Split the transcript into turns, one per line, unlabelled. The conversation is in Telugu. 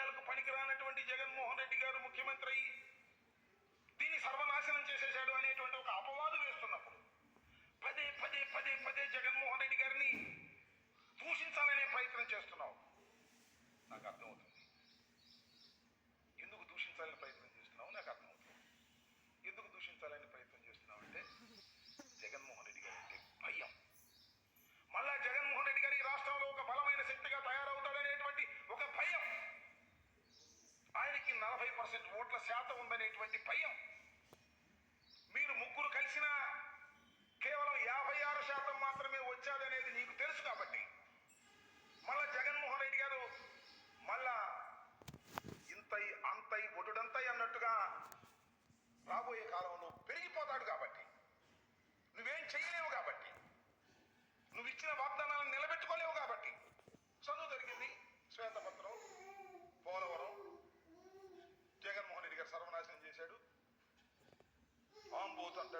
రాజకీయాలకు పనికిరానటువంటి జగన్మోహన్ రెడ్డి గారు ముఖ్యమంత్రి అయ్యి దీన్ని సర్వనాశనం చేసేశాడు అనేటువంటి ఒక అపవాదు వేస్తున్నప్పుడు పదే పదే పదే పదే జగన్మోహన్ రెడ్డి గారిని దూషించాలనే ప్రయత్నం చేస్తున్నావు. నాకు అర్థం ఎందుకు దూషించాలని ప్రయత్నం చేస్తున్నావు నాకు అర్థమవుతుంది ఎందుకు దూషించాలని ప్రయత్నం చేస్తున్నావు అంటే జగన్మోహన్ రెడ్డి గారు అంటే భయం మళ్ళా జగన్మోహన్ రెడ్డి గారి ఈ రాష్ట్రంలో ఒక బలమైన శక్తిగా తయారవుతాడనేటువంటి ఒక భయం ఆయనకి నలభై పర్సెంట్ ఓట్ల శాతం ఉందనేటువంటి భయం. మీరు ముగ్గురు కలిసినా కేవలం యాభై ఆరు శాతం మాత్రమే వచ్చాదనేది నీకు తెలుసు కాబట్టి. మళ్ళా జగన్మోహన్ రెడ్డి గారు మళ్ళా ఇంతై అంతై ఒటుడంతై అన్నట్టుగా రాబోయే కాలంలో పెరిగిపోతాడు కాబట్టి. జగన్మోహన్ రెడ్డి గారు సర్వనాశనం